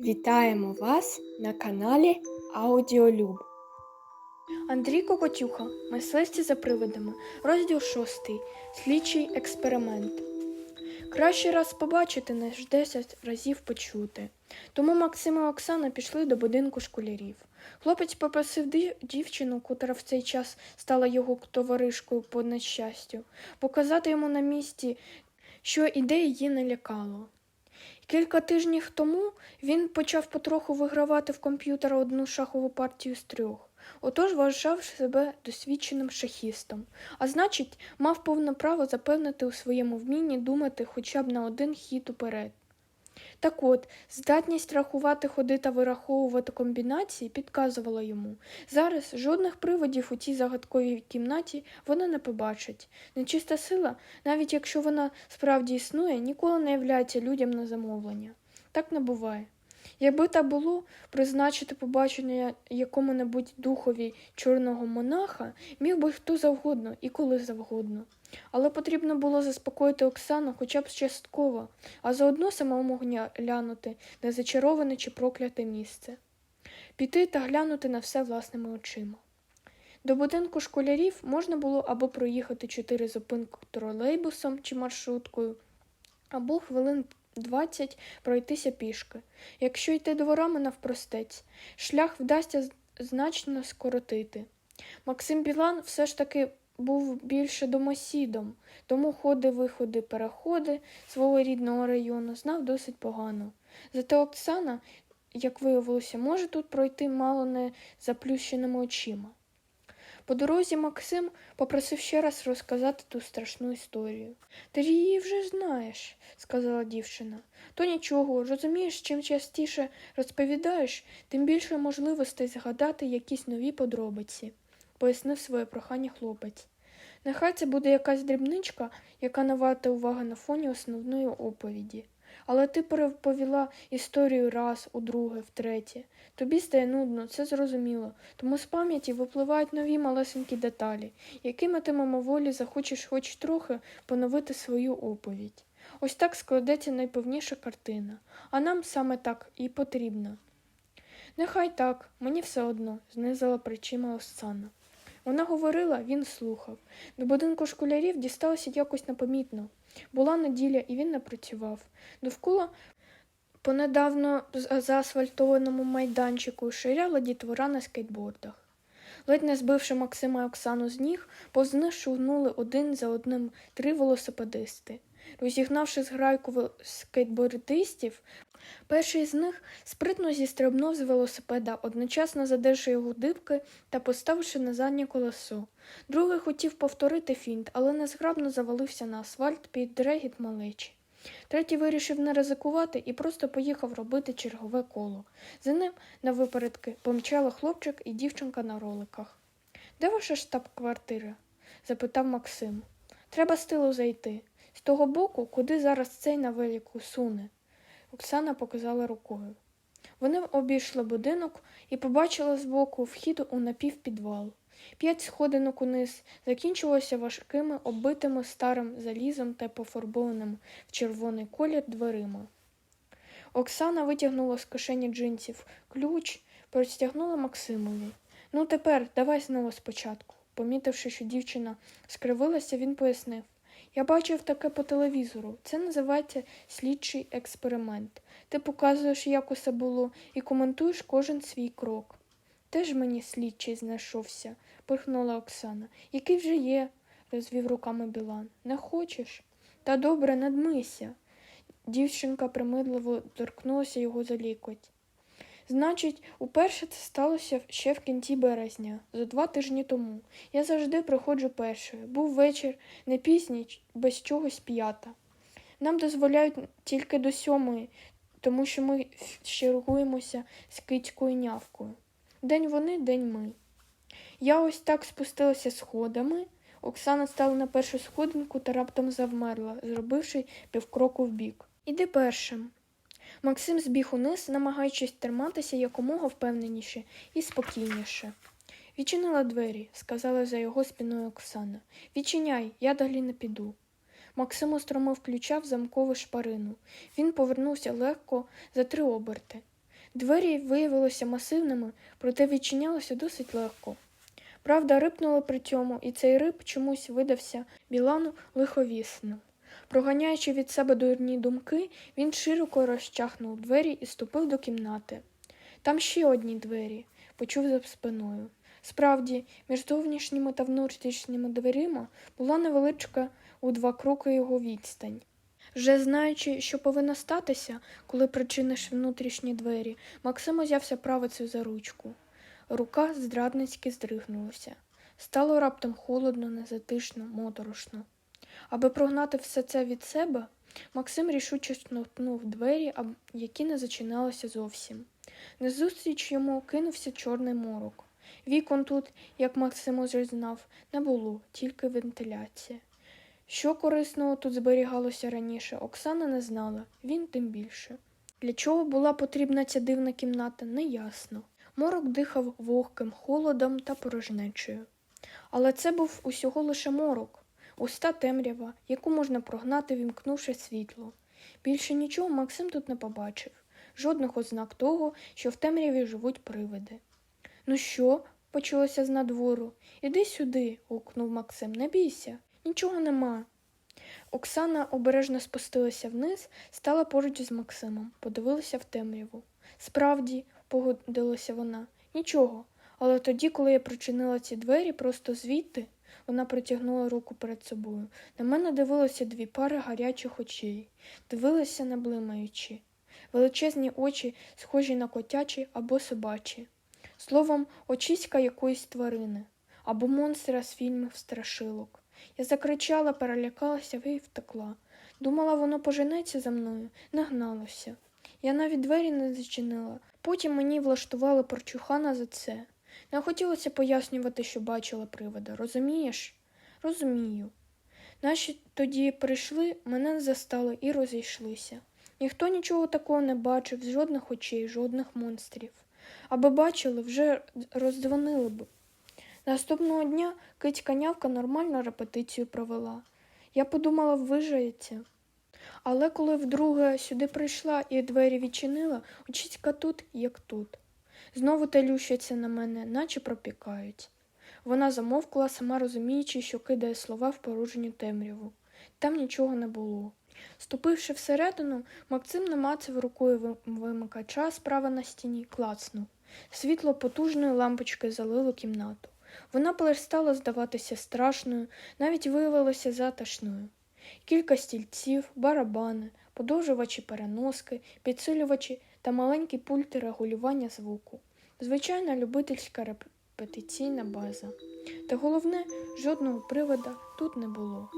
Вітаємо вас на каналі Аудіолюб. Андрій Кокотюха, мисливці за привидами, розділ 6. Слідчий експеримент. Краще раз побачити, ніж 10 разів почути. Тому Максим і Оксана пішли до будинку школярів. Хлопець попросив дівчину, котра в цей час стала його товаришкою по нещастю, показати йому на місці, що іде її не лякало. Кілька тижнів тому він почав потроху вигравати в комп'ютера одну шахову партію з трьох. Отож вважав себе досвідченим шахістом, а значить, мав повне право запевнити у своєму вмінні думати хоча б на один хід уперед. Так от, здатність рахувати ходи та вираховувати комбінації підказувала йому. Зараз жодних приводів у цій загадковій кімнаті вона не побачить. Нечиста сила, навіть якщо вона справді існує, ніколи не являється людям на замовлення. Так не буває. Якби та було призначити побачення якому-небудь духові чорного монаха, міг би хто завгодно і коли завгодно. Але потрібно було заспокоїти Оксану хоча б частково, а заодно самому глянути на зачароване чи прокляте місце, піти та глянути на все власними очима. До будинку школярів можна було або проїхати чотири зупинки тролейбусом чи маршруткою, або хвилин 20 пройтися пішки. Якщо йти дворами навпростець, шлях вдасться значно скоротити. Максим Білан все ж таки був більше домосідом, тому ходи, виходи, переходи свого рідного району знав досить погано. Зате Оксана, як виявилося, може тут пройти мало не заплющеними очима. По дорозі Максим попросив ще раз розказати ту страшну історію. Ти ж її вже знаєш, сказала дівчина. То нічого, розумієш, чим частіше розповідаєш, тим більше можливостей згадати якісь нові подробиці, пояснив своє прохання хлопець. Нехай це буде якась дрібничка, яка не варта на фоні основної оповіді. Але ти переповіла історію раз, удруге, втретє. Тобі стає нудно, це зрозуміло. Тому з пам'яті випливають нові малесенькі деталі, якими ти мимоволі захочеш хоч трохи поновити свою оповідь. Ось так складеться найповніша картина, а нам саме так і потрібно. Нехай так, мені все одно, знизила плечима Оксана. Вона говорила, він слухав. До будинку школярів дісталося якось непомітно. Була неділя, і він не працював. Довкола по недавно заасфальтованому майданчику ширяла дітвора на скейтбордах. Ледь не збивши Максима і Оксану з ніг, повз них шугнули один за одним три велосипедисти. Розігнавши зграйку скейтбордистів, перший з них спритно зістрибнув з велосипеда, одночасно задерши його дибки та поставивши на заднє колесо. Другий хотів повторити фінт, але незграбно завалився на асфальт під дрегіт малечі. Третій вирішив не ризикувати і просто поїхав робити чергове коло. За ним, на випередки, помчали хлопчик і дівчинка на роликах. Де ваша штаб-квартира? запитав Максим. Треба з тилу зайти. З того боку, куди зараз цей на велику суне. Оксана показала рукою. Вони обійшли будинок і побачили збоку вхід у напівпідвал. П'ять сходинок униз закінчилося важкими, оббитими старим залізом та пофарбованим в червоний колір дверима. Оксана витягнула з кишені джинсів ключ, простягнула Максимові. Ну, тепер давай знову спочатку. Помітивши, що дівчина скривилася, він пояснив. Я бачив таке по телевізору. Це називається слідчий експеримент. Ти показуєш, як усе було, і коментуєш кожен свій крок. Теж мені слідчий знайшовся, пирхнула Оксана. Який вже є, розвів руками Білан. Не хочеш? Та добре, надмися. Дівчинка примидливо торкнулася його за лікоть. Значить, уперше це сталося ще в кінці березня, за два тижні тому. Я завжди приходжу першою. Був вечір, не пізній, без чогось п'ята. Нам дозволяють тільки до сьомої, тому що ми чергуємося з кицькою нявкою. День вони, день ми. Я ось так спустилася сходами. Оксана стала на першу сходинку та раптом завмерла, зробивши півкроку вбік. Іди першим. Максим збіг униз, намагаючись триматися якомога впевненіше і спокійніше. Відчинила двері, сказала за його спиною Оксана. Відчиняй, я далі не піду. Максим устромив ключа в замкову шпарину. Він повернувся легко за три оберти. Двері виявилися масивними, проте відчинялося досить легко. Правда, рипнуло при цьому, і цей рип чомусь видався Білану лиховісним. Проганяючи від себе дурні думки, він широко розчахнув двері і ступив до кімнати. Там ще одні двері, почув за спиною. Справді, між зовнішніми та внутрішніми дверима була невеличка у два кроки його відстань. Вже знаючи, що повинно статися, коли причиниш внутрішні двері, Максим узявся правицею за ручку. Рука зрадницьки здригнулася. Стало раптом холодно, незатишно, моторошно. Аби прогнати все це від себе, Максим рішуче штовхнув двері, які не зачиналися зовсім. Назустріч йому кинувся чорний морок. Вікон тут, як Максим уже знав, не було, тільки вентиляція. Що корисного тут зберігалося раніше, Оксана не знала, він тим більше. Для чого була потрібна ця дивна кімната, неясно. Морок дихав вогким холодом та порожнечею. Але це був усього лише морок, уста темрява, яку можна прогнати, вімкнувши світло. Більше нічого Максим тут не побачив, жодних ознак того, що в темряві живуть привиди. Ну що? почулося з надвору. Іди сюди, гукнув Максим, не бійся, нічого нема. Оксана обережно спустилася вниз, стала поруч з Максимом, подивилася в темряву. Справді, погодилася вона, нічого. Але тоді, коли я причинила ці двері просто звідти, вона протягнула руку перед собою. На мене дивилися дві пари гарячих очей, дивилися не блимаючи. Величезні очі, схожі на котячі або собачі. Словом, очиська якоїсь тварини або монстра з фільмів страшилок. Я закричала, перелякалася і втекла. Думала, воно поженеться за мною, нагналося. Я навіть двері не зачинила. Потім мені влаштували парчухана за це. Не хотілося пояснювати, що бачила привода. Розумієш? Розумію. Наші тоді прийшли, мене застали і розійшлися. Ніхто нічого такого не бачив, жодних очей, жодних монстрів. Аби бачили, вже роздзвонили б. Наступного дня кицька нявка нормально репетицію провела. Я подумала, вижається. Але коли вдруге сюди прийшла і двері відчинила, очіцька тут, як тут. Знову телющаться на мене, наче пропікають. Вона замовкла, сама розуміючи, що кидає слова в порожню темряву. Там нічого не було. Ступивши всередину, Максим намацав рукою вимикача справа на стіні, клацнув. Світло потужної лампочки залило кімнату. Вона перестала здаватися страшною, навіть виявилася затишною. Кілька стільців, барабани, подовжувачі переноски, підсилювачі та маленькі пульти регулювання звуку. Звичайна любительська репетиційна база. Та головне, жодного привода тут не було.